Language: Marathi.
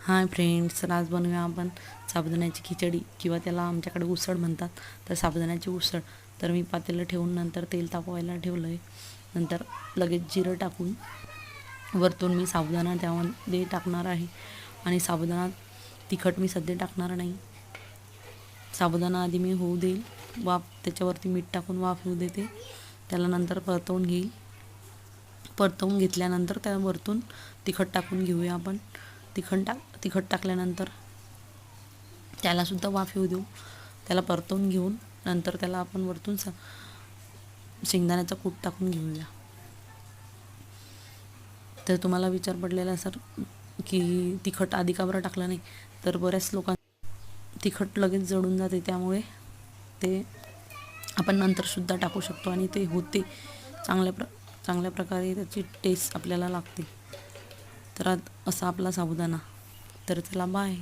हाय फ्रेंड्स आज बनवूया आपण साबुदाण्याची खिचडी किंवा त्याला आमच्याकडे उसळ म्हणतात. तर साबुदाण्याची उसळ तर मी पातेलं ठेवून नंतर तेल तापवायला ठेवलं आहे नंतर लगेच जिरं टाकून वरतून मी साबुदाणा त्यामध्ये टाकणार आहे. आणि साबुदाणा तिखट मी सध्या टाकणार नाही. साबुदाणा आधी मी होऊ देईल. वाफ त्याच्यावरती मीठ टाकून वाफ होऊ देते. त्याला नंतर परतवून घेईल. परतवून घेतल्यानंतर त्या वरतून तिखट टाकून घेऊया आपण. तिखट टाक तिखट टाकल्यानंतर त्यालासुद्धा वाफ येऊ देऊ. त्याला परतवून घेऊन नंतर त्याला आपण वरतून सा शेंगदाण्याचा कूट टाकून घेऊया. तर तुम्हाला विचार पडलेला सर की तिखट आधी का बरं टाकलं नाही? तर बऱ्याच लोकां तिखट लगेच जळून जाते त्यामुळे ते आपण नंतरसुद्धा टाकू शकतो आणि ते होते. चांगल्या प्र चांगल्या प्रकारे त्याची टेस्ट आपल्याला लागते. तर असा आपला साबुदाणा. तर चला बाय